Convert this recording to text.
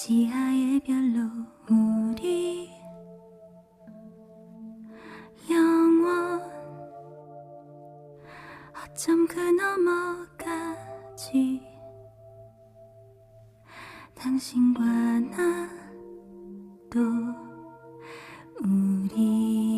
지하의 별로 우리 영원. 어쩜 그 너머까지? 당신과 나도 우리